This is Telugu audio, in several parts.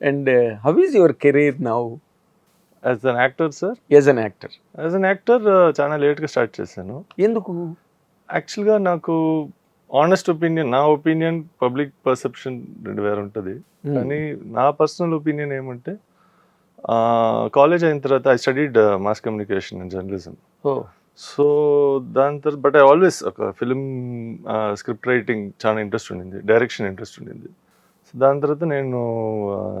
And how is your career now as an actor sir as an actor as an actor చాలా లేట్గా స్టార్ట్ చేశాను. ఎందుకు? యాక్చువల్గా నాకు ఆనెస్ట్ ఒపీనియన్ నా ఒపీనియన్ పబ్లిక్ పర్సెప్షన్ రెండు వేరు ఉంటుంది. Hmm. కానీ నా పర్సనల్ ఒపీనియన్ ఏమంటే కాలేజ్ అయిన తర్వాత I studied mass communication and journalism so దాని తర్వాత బట్ ఐ ఆల్వేస్ ఒక ఫిలిం స్క్రిప్ట్ రైటింగ్ చాలా ఇంట్రెస్ట్ ఉండింది డైరెక్షన్ ఇంట్రెస్ట్ ఉండింది. దాని తర్వాత నేను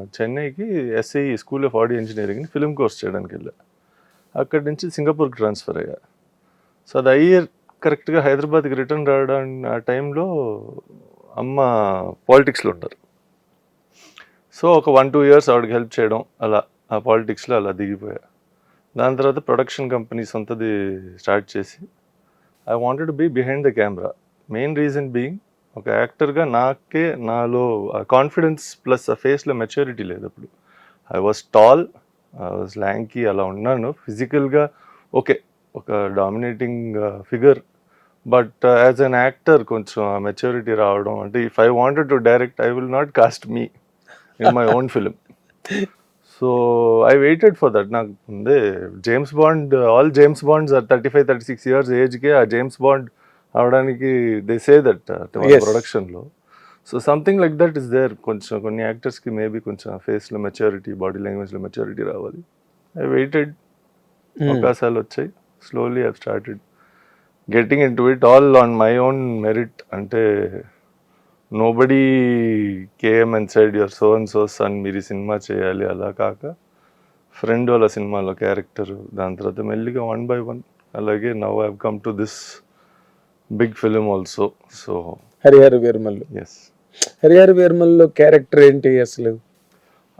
చెన్నైకి SI school of audio engineering film course చేయడానికి వెళ్ళా. అక్కడి నుంచి సింగపూర్కి ట్రాన్స్ఫర్ అయ్యా. సో అది అయ్యే కరెక్ట్గా హైదరాబాద్కి రిటర్న్ రావడం ఆ టైంలో అమ్మ పాలిటిక్స్లో ఉంటారు. సో ఒక వన్ టూ ఇయర్స్ ఆవిడకి హెల్ప్ చేయడం అలా ఆ పాలిటిక్స్లో అలా దిగిపోయా. దాని తర్వాత ప్రొడక్షన్ కంపెనీ సొంతది స్టార్ట్ చేసి I wanted be be behind the camera main reason being ఒక యాక్టర్గా నాకే నాలో కాన్ఫిడెన్స్ ప్లస్ ఆ ఫేస్లో మెచ్యూరిటీ లేదు అప్పుడు. I was tall I was lanky అలా ఉన్నాను. ఫిజికల్గా ఓకే ఒక dominating figure. But as an actor కొంచెం మెచ్యూరిటీ రావడం అంటే if I wanted to direct I will not cast me in my own film. So I waited for that. నాకు ముందే James Bond all James Bonds thirty five thirty six years ఏజ్కి ఆ జేమ్స్ బాండ్ అవడానికి దే సే దట్. ప్రొడక్షన్లో so something like that is there కొంచెం కొన్ని యాక్టర్స్కి మేబీ కొంచెం ఫేస్లో మెచ్యూరిటీ బాడీ లాంగ్వేజ్లో మెచ్యూరిటీ రావాలి. I waited Hmm. అవకాశాలు వచ్చాయి. Slowly I started getting in to it all on my own merit అంటే nobody KM and side your so and so son మీరు ఈ సినిమా చేయాలి. అలా కాక ఫ్రెండ్ వాళ్ళ సినిమాలో క్యారెక్టర్ దాని తర్వాత మెల్లిగా వన్ బై వన్ అలాగే now have come to this big film also so. Harihara Veeramallu yes Harihara వీరమల్లో character ఏంటి అసలు?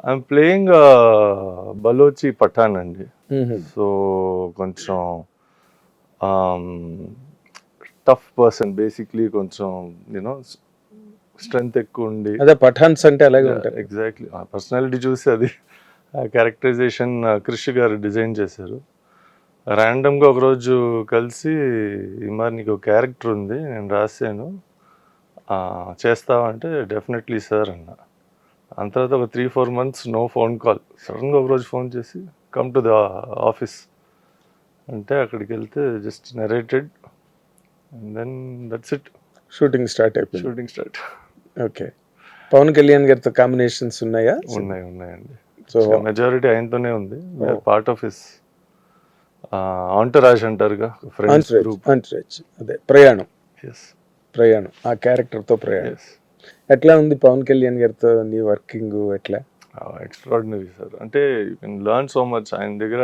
ఐఎమ్ ప్లేయింగ్ బలోచి పఠాన్ అండి. సో కొంచెం టఫ్ పర్సన్. బేసిక్లీ కొంచెం యూనో స్ట్రెంగ్త్ ఎక్కువ ఉండి. అదే పఠాన్స్ అంటే అలాగే ఉంటారు. ఎగ్జాక్ట్లీ ఆ పర్సనాలిటీ చూసి అది క్యారెక్టరైజేషన్ క్రిష్ గారు డిజైన్ చేశారు. ర్యాండమ్గా ఒకరోజు కలిసి ఈ మరి నీకు క్యారెక్టర్ ఉంది నేను రాశాను. ఆ, చేస్తావా అంటే డెఫినెట్లీ సార్ అన్న. అంత తర్వాత ఒక three four months no phone call సడన్గా ఒకరోజు ఫోన్ చేసి కమ్ టు ద ఆఫీస్ అంటే అక్కడికి వెళ్తే just narrated and then that's it shooting start అయిపోయింది. Shooting start okay Pawan Kalyan గారితో కాంబినేషన్స్ ఉన్నాయా? ఉన్నాయి ఉన్నాయండి. సో మెజారిటీ ఆయనతోనే ఉంది. పార్ట్ ఆఫ్ హిస్ ఆంటరాజ్ అంటారుగా ఫ్రెండ్స్ అంతరేజ్ అదే ప్రయాణం. ప్రయాణం ఆ క్యారెక్టర్తో ప్రయాణం ఎట్లా ఉంది పవన్ కళ్యాణ్ గారితో నీ వర్కింగ్ ఎట్లా? ఎక్స్ట్రాడినరీ సార్ అంటే లర్న్ సో మచ్ ఆయన దగ్గర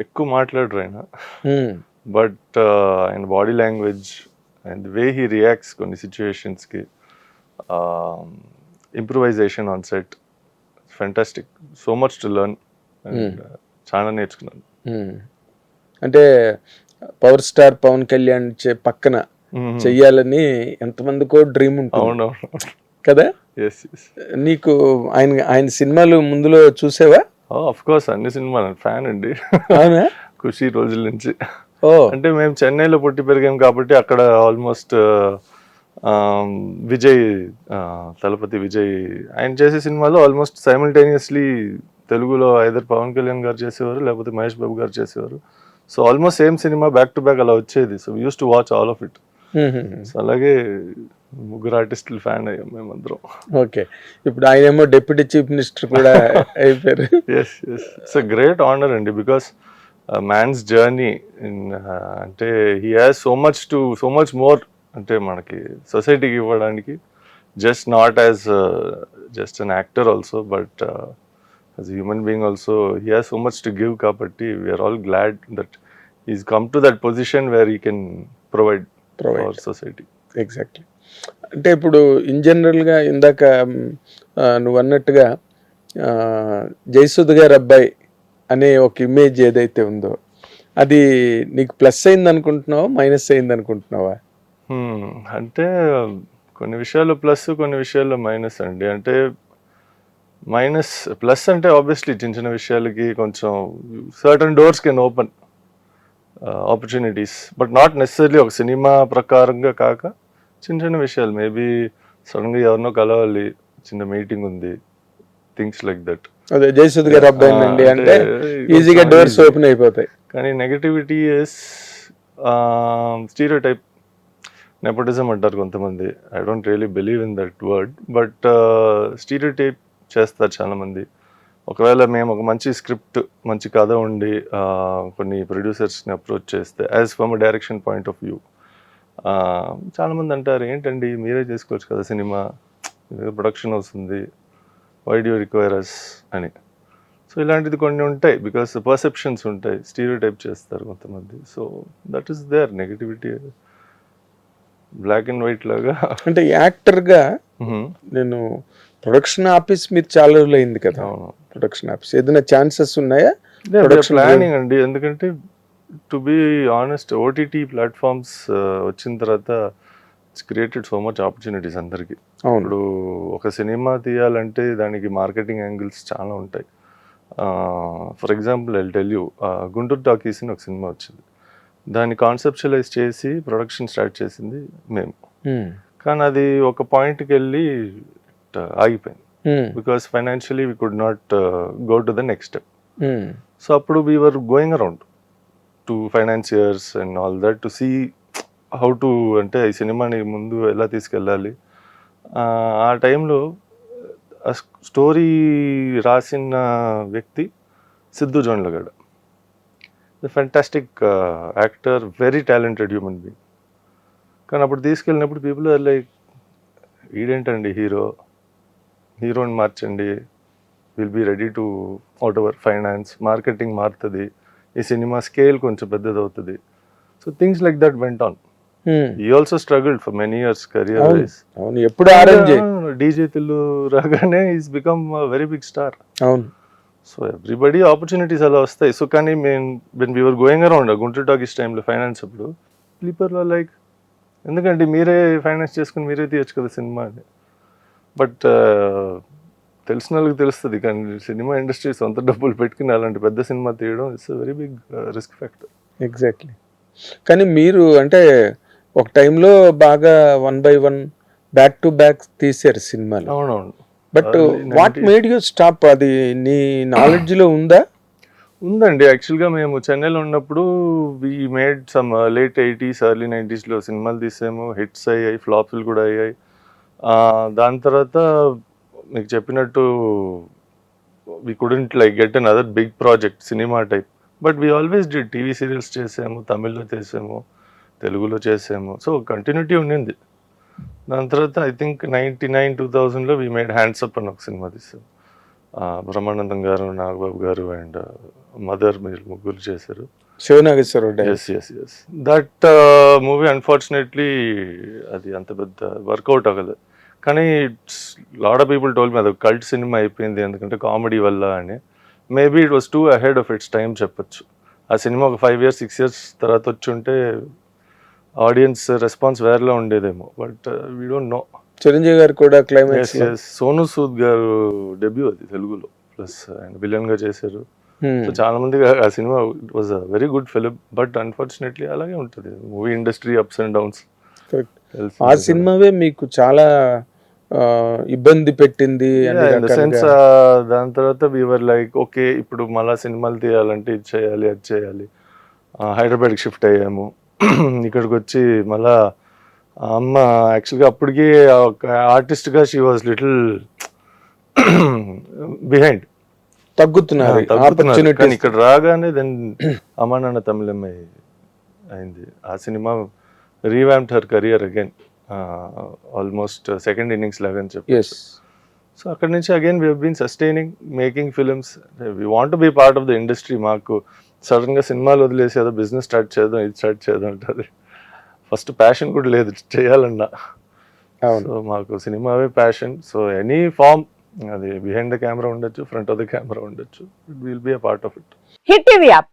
ఎక్కువ మాట్లాడరు ఆయన. Hmm. బట్ ఆయన body language and way he reacts కొన్ని సిచ్యువేషన్స్కి improvisation on set fantastic so much to learn and చాలా నేర్చుకున్నాను. అంటే పవర్ స్టార్ పవన్ కళ్యాణ్ చే- పక్కన. చెయ్యాలని ఎంతమందికో డ్రీమ్ ఉంటుంది. కదా? నీకు ఆయన ఆయన సినిమాలు ముందులో చూసావా? ఆఫ్ కోర్స్ అన్ని సినిమాలు. ఫ్యాన్ అండి. ఖుషి రోజుల నుంచి. ఓ. అంటే మేము చెన్నైలో పుట్టి పెరిగాం కాబట్టి అక్కడ ఆల్మోస్ట్ విజయ్ తలపతి విజయ్ ఆయన చేసే సినిమాలో ఆల్మోస్ట్ సైమల్టేనియస్లీ తెలుగులో ఐదర్ పవన్ కళ్యాణ్ గారు చేసేవారు లేకపోతే మహేష్ బాబు గారు చేసేవారు. So almost same cinema back to back అలా వచ్చేది. So use to watch all of it so అలాగే ముగ్గురు ఆర్టిస్టులు ఫ్యాన్ అయ్యాం మేమందరం. ఓకే. ఇప్పుడు ఆయన ఏమో డిప్యూటీ చీఫ్ మినిస్టర్ కూడా అయిపోయారు. Yes yes it's a great honour అండి బికాస్ మ్యాన్స్ జర్నీ అంటే he has so much to so much more అంటే మనకి సొసైటీకి ఇవ్వడానికి just not as just an actor also but as human being also he has so much to give కాబట్టి we're all glad that he's come to that position where he can provide Provide. Our society exactly అంటే ఇప్పుడు ఇన్ జనరల్గా ఇందాక ఆ, నువ్వు అన్నట్టుగా ఆ, జయసుధ గారి అబ్బాయి అనే ఒక ఇమేజ్ ఏదైతే ఉందో అది నీకు ప్లస్ అయింది అనుకుంటున్నావా మైనస్ అయింది అనుకుంటున్నావా? Hmm, అంటే కొన్ని విషయాల్లో ప్లస్ కొన్ని విషయాల్లో మైనస్ అండి. అంటే మైనస్ ప్లస్ అంటే ఆబ్వియస్లీ చిన్న చిన్న విషయాలకి కొంచెం certain doors can open opportunities but not necessary ఒక సినిమా ప్రకారంగా కాక చిన్న చిన్న విషయాలు. మేబీ సడన్గా ఎవరినో కలవాలి చిన్న మీటింగ్ ఉంది థింగ్స్ లైక్ దట్ అదే జయసుద్ గారు అబ్బాయినండి ఆ, అంటే ఈజీగా డోర్స్. ఓపెన్ అయిపోతాయి. కానీ negativity is stereotype nepotism అంటారు కొంతమంది. I don't really believe in that word but stereotype చేస్తారు చాలామంది. ఒకవేళ మేము ఒక మంచి స్క్రిప్ట్ మంచి కథ ఉండి కొన్ని ప్రొడ్యూసర్స్ని అప్రోచ్ చేస్తే as from direction point of view చాలామంది అంటారు ఏంటండి మీరే చేసుకోవచ్చు కదా సినిమా? ప్రొడక్షన్ వస్తుంది వై డూ రిక్వైర్ అస్ అని. సో ఇలాంటిది కొన్ని ఉంటాయి బికాస్ పర్సెప్షన్స్ ఉంటాయి స్టీరియో టైప్ చేస్తారు కొంతమంది. So that is there negativity black and white లాగా. అంటే యాక్టర్గా మ్మ్. నేను ప్రొడక్షన్ ఆఫీస్ మీరు చాలా రోజులు అయింది కదా. ప్రొడక్షన్ ఆఫీస్ ఏదైనా ఛాన్సెస్ ఉన్నాయా? ప్లానింగ్ అండి. ఎందుకంటే to be honest OTT platforms వచ్చిన తర్వాత it's created so much opportunities అందరికీ. ఇప్పుడు ఒక సినిమా తీయాలంటే దానికి మార్కెటింగ్ యాంగిల్స్ చాలా ఉంటాయి. For example I tell you Guntur Talkies అని ఒక సినిమా వచ్చింది. దాన్ని కాన్సెప్షువలైజ్ చేసి ప్రొడక్షన్ స్టార్ట్ చేసింది మేము. ఉమ్, కానీ అది ఒక పాయింట్కి వెళ్ళి ఆగిపోయింది. ఉమ్, because financially we could not go to the next step so అప్పుడు we were going around to financiers and all that to see how to అంటే ఈ సినిమాని ముందు ఎలా తీసుకెళ్ళాలి. ఆ, టైంలో ఆ స్టోరీ రాసిన వ్యక్తి Siddhu Jonnalagadda the fantastic actor very talented human being కానీ అప్పుడు తీసుకెళ్ళినప్పుడు పీపుల్ ఆర్ లైక్ ఈడేంటండి హీరో హీరోని మార్చండి. Will be ready to out ever finance marketing మారుతుంది. ఈ సినిమా స్కేల్ కొంచెం పెద్దది అవుతుంది so things like that went on. He also struggled for many years career wise అవును. ఎప్పుడు డీజే తిల్లు రాగానే he's become very big star అవును. సో ఎవ్రీబడి ఆపర్చునిటీస్ అలా వస్తాయి. సో కానీ మేము when we're going around Guntur Talkies టైంలో ఫైనాన్స్ అప్పుడు స్లీపర్లో లైక్ ఎందుకంటే మీరే ఫైనాన్స్ చేసుకుని మీరే తీయచ్చు కదా సినిమా అని. బట్ తెలిసిన వాళ్ళకి తెలుస్తుంది. కానీ సినిమా ఇండస్ట్రీ సొంత డబ్బులు పెట్టుకుని అలాంటి పెద్ద సినిమా తీయడం it's very big risk factor exactly కానీ మీరు అంటే ఒక టైంలో బాగా one by one back to back తీసారు సినిమాలు. అవునవును. But what 90s. Made you stop అది నీ నాలెడ్జ్లో ఉందా? ఉందండి. యాక్చువల్గా మేము చెన్నైలో ఉన్నప్పుడు we made some late eighties early నైంటీస్లో సినిమాలు తీసాము. హిట్స్ అయ్యాయి ఫ్లాప్స్లు కూడా అయ్యాయి. దాని తర్వాత మీకు చెప్పినట్టు we couldn't like get another big project cinema type but we always did TV serials చేసాము తమిళ్ళో చేసాము తెలుగులో చేసాము. సో కంటిన్యూటీ ఉండింది. దాని తర్వాత I think ninety nine two థౌజండ్లో వీ మేడ్ హ్యాండ్స్ అప్ అని ఒక సినిమా తీసాం. బ్రహ్మానందం గారు నాగబాబు గారు అండ్ మదర్ మీరు ముగ్గురు చేశారు. Siva Nageswara Rao. Yes yes yes that movie unfortunately అది అంత పెద్ద వర్కౌట్ అవ్వలేదు. కానీ lot of people told me అది కల్ట్ సినిమా అయిపోయింది ఎందుకంటే కామెడీ వల్ల అని. Maybe it was too ahead of its time చెప్పొచ్చు. ఆ సినిమా ఒక ఫైవ్ ఇయర్స్ సిక్స్ ఇయర్స్ తర్వాత వచ్చి ఉంటే ఆడియన్స్ రెస్పాన్స్ వేరేలా ఉండేదేమో but we don't know Chiranjeevi garu కూడా క్లైమాక్స్ సోను సూద్ గారు డెబ్యూ అది తెలుగులో. ప్లస్ ఆయన విలన్గా చేశారు. సో చాలా మంది ఆ cinema was a very good film but unfortunately అలాగే ఉంటుంది. Movie industry ups and downs ఆ సినిమావే మీకు చాలా ఇబ్బంది పెట్టింది సెన్స్. దాని తర్వాత వీవర్ లైక్ ఓకే ఇప్పుడు మళ్ళా సినిమాలు తీయాలంటే ఇది చేయాలి అది చేయాలి. హైదరాబాద్కి షిఫ్ట్ అయ్యాము. ఇక్కడికి వచ్చి మళ్ళా అమ్మ యాక్చువల్గా అప్పటికి ఒక ఆర్టిస్ట్గా షీ వాజ్ లిటిల్ బిహైండ్ తగ్గుతున్నారు ఇక్కడ రాగానే దెన్ అమ్మా నాన్న తమిళమ్మాయి అయింది. ఆ cinema revamped her career again almost second innings లాగా అని చెప్పి సో అక్కడ నుంచి again we been sustaining making films we want be part of the industry మాకు. సడన్గా సినిమాలు వదిలేసి ఏదో బిజినెస్ స్టార్ట్ చేద్దాం ఇది స్టార్ట్ చేద్దాం అంటారు. ఫస్ట్ ప్యాషన్ కూడా లేదు చేయాలన్నా. సో మాకు సినిమావే ప్యాషన్ సో ఎనీ ఫామ్ అది బిహైండ్ ద కెమెరా ఉండొచ్చు ఫ్రంట్ ఆఫ్ ద కెమెరా ఉండొచ్చు. It will be a part of it hit TV app.